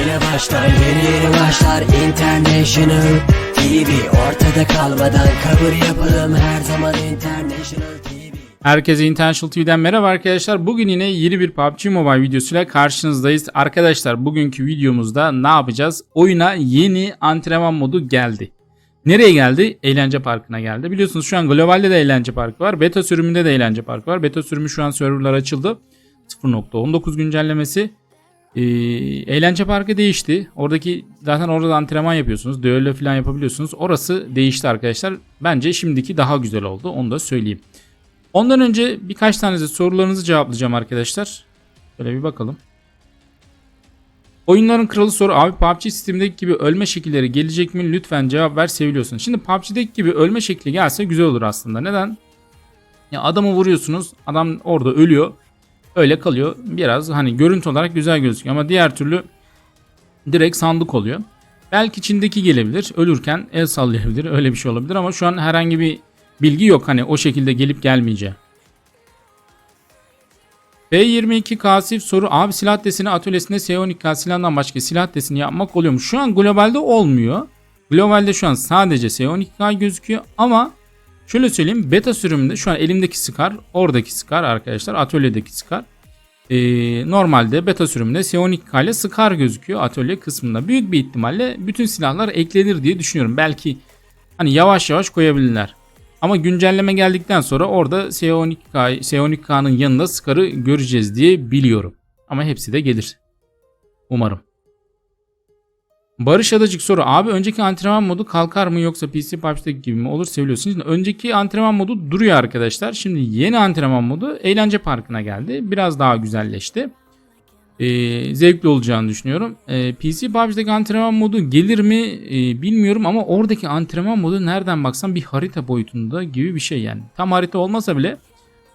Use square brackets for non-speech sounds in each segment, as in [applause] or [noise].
Yine başlar yeni yeni başlar International TV Ortada kalmadan kabul yapalım her zaman International TV Herkese International TV'den merhaba arkadaşlar. Bugün yine yeni bir PUBG Mobile videosuyla karşınızdayız. Arkadaşlar bugünkü videomuzda ne yapacağız? Oyuna yeni antrenman modu geldi. Nereye geldi? Eğlence parkına geldi. Biliyorsunuz şu an globalde de eğlence parkı var. Beta sürümünde de eğlence parkı var. Beta sürümü şu an serverlar açıldı. 0.19 güncellemesi. Ee, eğlence parkı değişti. Oradaki zaten orada da antrenman yapıyorsunuz. Düello falan yapabiliyorsunuz. Orası değişti arkadaşlar. Bence şimdiki daha güzel oldu. Onu da söyleyeyim. Ondan önce birkaç tanesi sorularınızı cevaplayacağım arkadaşlar. Şöyle bir bakalım. Oyunların kralı soru abi PUBG sistemindeki gibi ölme şekilleri gelecek mi? Lütfen cevap ver seviliyorsun. Şimdi PUBG'deki gibi ölme şekli gelse güzel olur aslında. Neden? Ya adamı vuruyorsunuz. Adam orada ölüyor. Öyle kalıyor. Biraz hani görüntü olarak güzel gözüküyor ama diğer türlü direkt sandık oluyor. Belki içindeki gelebilir. Ölürken el sallayabilir. Öyle bir şey olabilir ama şu an herhangi bir bilgi yok hani o şekilde gelip gelmeyeceği. B22 kasif soru abi silah deseni atölyesinde S12K silahından başka silah deseni yapmak oluyor mu? Şu an globalde olmuyor. Globalde şu an sadece S12K gözüküyor ama şöyle söyleyeyim beta sürümünde şu an elimdeki Scar oradaki Scar arkadaşlar atölyedeki Scar. Ee, normalde beta sürümünde S12K ile Scar gözüküyor atölye kısmında. Büyük bir ihtimalle bütün silahlar eklenir diye düşünüyorum. Belki hani yavaş yavaş koyabilirler. Ama güncelleme geldikten sonra orada S12K, S12K'nın yanında Scar'ı göreceğiz diye biliyorum. Ama hepsi de gelir. Umarım. Barış Adacık soru. Abi önceki antrenman modu kalkar mı yoksa PC PUBG'deki gibi mi olur seviyorsunuz. Şimdi önceki antrenman modu duruyor arkadaşlar. Şimdi yeni antrenman modu eğlence parkına geldi. Biraz daha güzelleşti. Ee, zevkli olacağını düşünüyorum. Ee, PC PUBG'deki antrenman modu gelir mi ee, bilmiyorum ama oradaki antrenman modu nereden baksan bir harita boyutunda gibi bir şey yani. Tam harita olmasa bile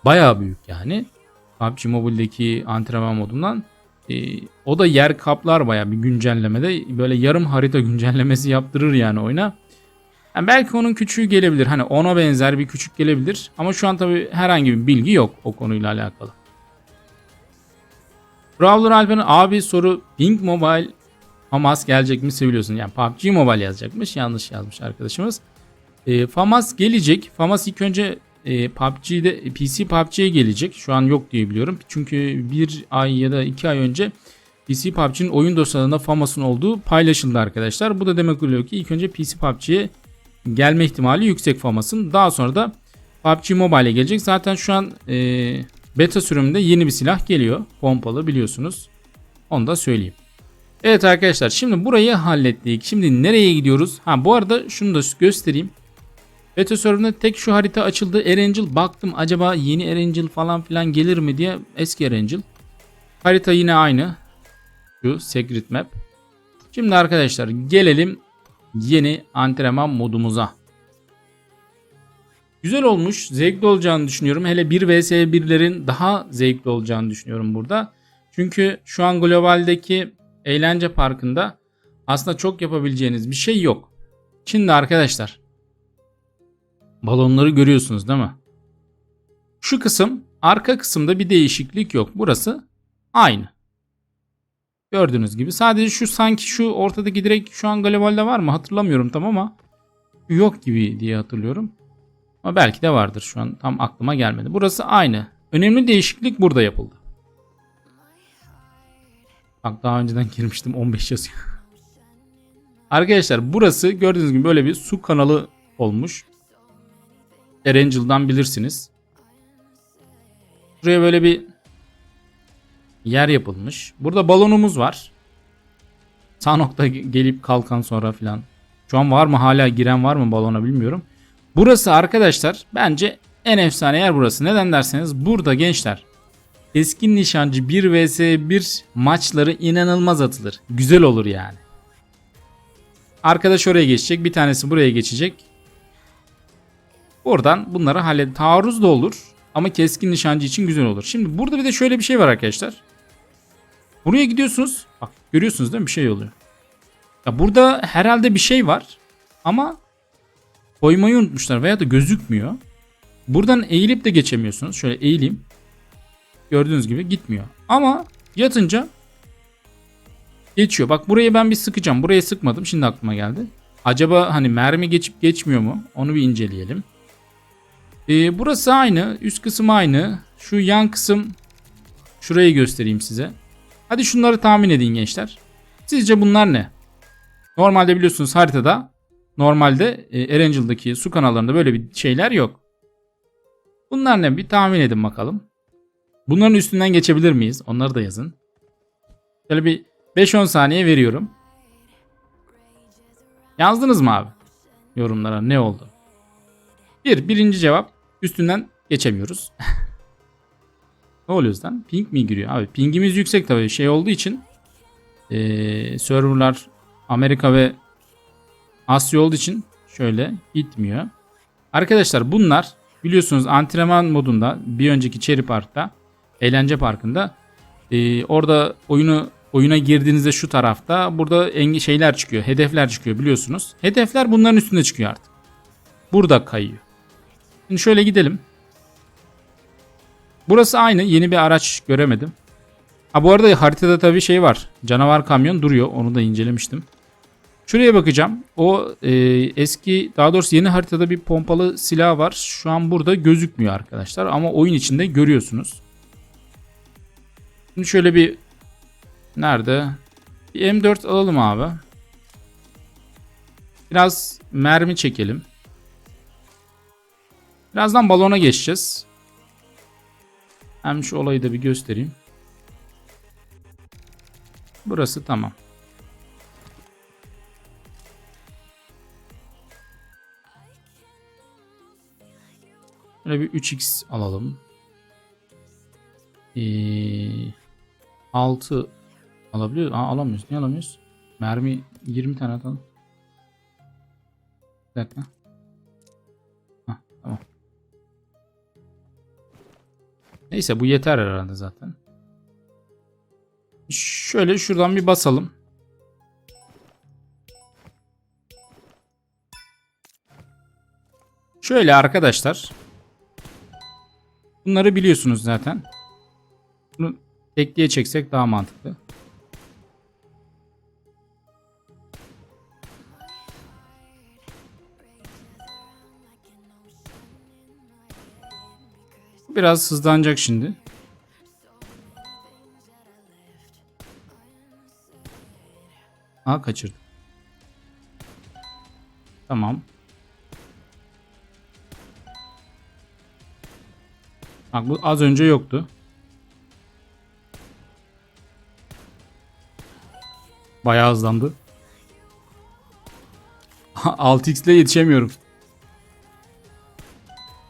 bayağı büyük yani. PUBG Mobile'deki antrenman modundan. Ee, o da yer kaplar bayağı bir güncellemede. Böyle yarım harita güncellemesi yaptırır yani oyuna. Yani belki onun küçüğü gelebilir. Hani ona benzer bir küçük gelebilir. Ama şu an tabi herhangi bir bilgi yok o konuyla alakalı. Brawler Alper'in abi soru Pink Mobile Famas gelecek mi seviliyorsun? Yani PUBG Mobile yazacakmış. Yanlış yazmış arkadaşımız. E, Famas gelecek. Famas ilk önce e, PUBG'de PC PUBG'ye gelecek. Şu an yok diye biliyorum. Çünkü bir ay ya da iki ay önce PC PUBG'nin oyun dosyalarında Famas'ın olduğu paylaşıldı arkadaşlar. Bu da demek oluyor ki ilk önce PC PUBG'ye gelme ihtimali yüksek Famas'ın. Daha sonra da PUBG Mobile'e gelecek. Zaten şu an e, beta sürümünde yeni bir silah geliyor. Pompalı biliyorsunuz. Onu da söyleyeyim. Evet arkadaşlar şimdi burayı hallettik. Şimdi nereye gidiyoruz? Ha bu arada şunu da göstereyim. Beta sürümünde tek şu harita açıldı. Erangel baktım acaba yeni Erangel falan filan gelir mi diye. Eski Erangel. Harita yine aynı. Şu Secret Map. Şimdi arkadaşlar gelelim yeni antrenman modumuza. Güzel olmuş. Zevkli olacağını düşünüyorum. Hele 1 vs 1'lerin daha zevkli olacağını düşünüyorum burada. Çünkü şu an globaldeki eğlence parkında aslında çok yapabileceğiniz bir şey yok. Şimdi arkadaşlar balonları görüyorsunuz değil mi? Şu kısım arka kısımda bir değişiklik yok. Burası aynı. Gördüğünüz gibi sadece şu sanki şu ortadaki direkt şu an globalde var mı hatırlamıyorum tam ama yok gibi diye hatırlıyorum. Ama belki de vardır şu an tam aklıma gelmedi. Burası aynı. Önemli değişiklik burada yapıldı. Bak daha önceden girmiştim 15 yazıyor. Arkadaşlar burası gördüğünüz gibi böyle bir su kanalı olmuş. Erangel'dan bilirsiniz. Buraya böyle bir yer yapılmış. Burada balonumuz var. Sağ nokta gelip kalkan sonra filan. Şu an var mı hala giren var mı balona bilmiyorum. Burası arkadaşlar bence en efsane yer burası. Neden derseniz burada gençler Eskin nişancı 1 vs 1 maçları inanılmaz atılır. Güzel olur yani. Arkadaş oraya geçecek. Bir tanesi buraya geçecek. Oradan bunları hallet. Taarruz da olur. Ama keskin nişancı için güzel olur. Şimdi burada bir de şöyle bir şey var arkadaşlar. Buraya gidiyorsunuz. Bak görüyorsunuz değil mi? Bir şey oluyor. Ya burada herhalde bir şey var. Ama koymayı unutmuşlar veya da gözükmüyor. Buradan eğilip de geçemiyorsunuz. Şöyle eğileyim. Gördüğünüz gibi gitmiyor. Ama yatınca Geçiyor. Bak buraya ben bir sıkacağım. Buraya sıkmadım. Şimdi aklıma geldi. Acaba hani mermi geçip geçmiyor mu? Onu bir inceleyelim. Ee, burası aynı. Üst kısım aynı. Şu yan kısım şurayı göstereyim size. Hadi şunları tahmin edin gençler. Sizce bunlar ne? Normalde biliyorsunuz haritada normalde e, Erangel'daki su kanallarında böyle bir şeyler yok. Bunlar ne? Bir tahmin edin bakalım. Bunların üstünden geçebilir miyiz? Onları da yazın. Şöyle bir 5-10 saniye veriyorum. Yazdınız mı abi? Yorumlara ne oldu? Bir, birinci cevap üstünden geçemiyoruz. [laughs] ne oluyor lan? Ping mi giriyor? Abi pingimiz yüksek tabii şey olduğu için ee, serverlar Amerika ve Asya olduğu için şöyle gitmiyor. Arkadaşlar bunlar biliyorsunuz antrenman modunda bir önceki Cherry Park'ta eğlence parkında ee, orada oyunu oyuna girdiğinizde şu tarafta burada şeyler çıkıyor. Hedefler çıkıyor biliyorsunuz. Hedefler bunların üstünde çıkıyor artık. Burada kayıyor. Şimdi şöyle gidelim. Burası aynı. Yeni bir araç göremedim. Ha bu arada haritada tabii şey var. Canavar kamyon duruyor. Onu da incelemiştim. Şuraya bakacağım. O e, eski daha doğrusu yeni haritada bir pompalı silah var. Şu an burada gözükmüyor arkadaşlar. Ama oyun içinde görüyorsunuz. Şimdi şöyle bir nerede? Bir M4 alalım abi. Biraz mermi çekelim. Birazdan balona geçeceğiz. Hem şu olayı da bir göstereyim. Burası tamam. Böyle bir 3x alalım. Ee, 6 alabiliyoruz. Aa, alamıyoruz. Niye alamıyoruz? Mermi 20 tane atalım. Bir dakika. Neyse bu yeter herhalde zaten. Şöyle şuradan bir basalım. Şöyle arkadaşlar. Bunları biliyorsunuz zaten. Bunu tekliğe çeksek daha mantıklı. Biraz hızlanacak şimdi. Aa kaçırdım. Tamam. Bak bu az önce yoktu. Bayağı hızlandı. [laughs] 6x ile yetişemiyorum.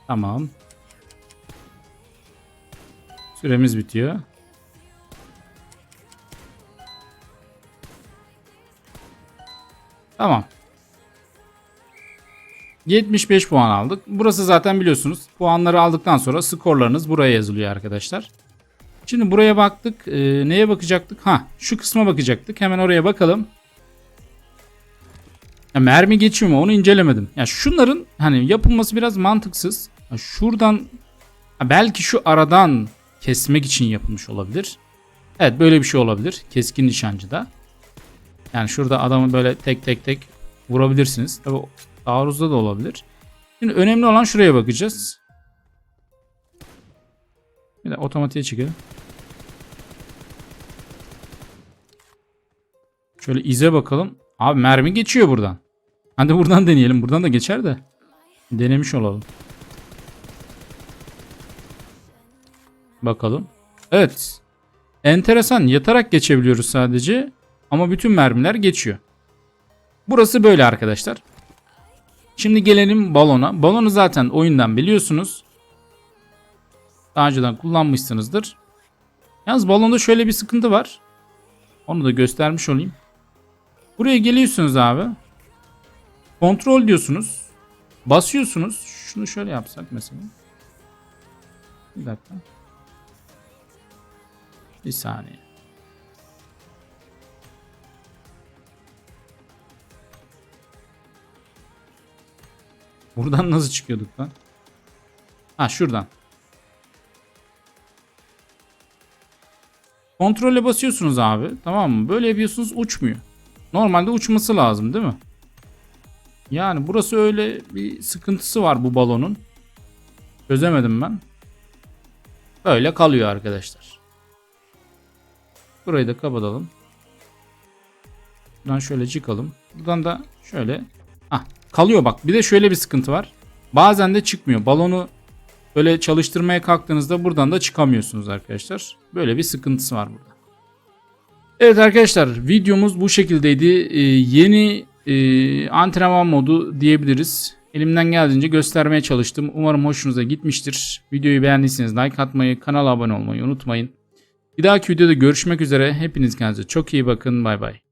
Tamam. Süremiz bitiyor. Tamam. 75 puan aldık. Burası zaten biliyorsunuz. Puanları aldıktan sonra skorlarınız buraya yazılıyor arkadaşlar. Şimdi buraya baktık. Ee, neye bakacaktık? Ha, şu kısma bakacaktık. Hemen oraya bakalım. Ya mermi geçiyor mu? Onu incelemedim. Ya şunların hani yapılması biraz mantıksız. Ya şuradan belki şu aradan kesmek için yapılmış olabilir. Evet böyle bir şey olabilir. Keskin nişancıda. Yani şurada adamı böyle tek tek tek vurabilirsiniz. Tabi taarruzda da olabilir. Şimdi önemli olan şuraya bakacağız. Bir de otomatiğe çekelim. Şöyle ize bakalım. Abi mermi geçiyor buradan. Hadi buradan deneyelim. Buradan da geçer de. Denemiş olalım. Bakalım. Evet. Enteresan. Yatarak geçebiliyoruz sadece. Ama bütün mermiler geçiyor. Burası böyle arkadaşlar. Şimdi gelelim balona. Balonu zaten oyundan biliyorsunuz. Daha önceden kullanmışsınızdır. Yalnız balonda şöyle bir sıkıntı var. Onu da göstermiş olayım. Buraya geliyorsunuz abi. Kontrol diyorsunuz. Basıyorsunuz. Şunu şöyle yapsak mesela. Bir dakika. Bir saniye. Buradan nasıl çıkıyorduk lan? Ha şuradan. Kontrole basıyorsunuz abi. Tamam mı? Böyle yapıyorsunuz uçmuyor. Normalde uçması lazım değil mi? Yani burası öyle bir sıkıntısı var bu balonun. Çözemedim ben. Böyle kalıyor arkadaşlar. Burayı da kapatalım. Buradan şöyle çıkalım. Buradan da şöyle. Ah kalıyor bak. Bir de şöyle bir sıkıntı var. Bazen de çıkmıyor. Balonu böyle çalıştırmaya kalktığınızda buradan da çıkamıyorsunuz arkadaşlar. Böyle bir sıkıntısı var burada. Evet arkadaşlar videomuz bu şekildeydi. Ee, yeni e, antrenman modu diyebiliriz. Elimden geldiğince göstermeye çalıştım. Umarım hoşunuza gitmiştir. Videoyu beğendiyseniz like atmayı, kanala abone olmayı unutmayın. Bir dahaki videoda görüşmek üzere. Hepiniz kendinize çok iyi bakın. Bay bay.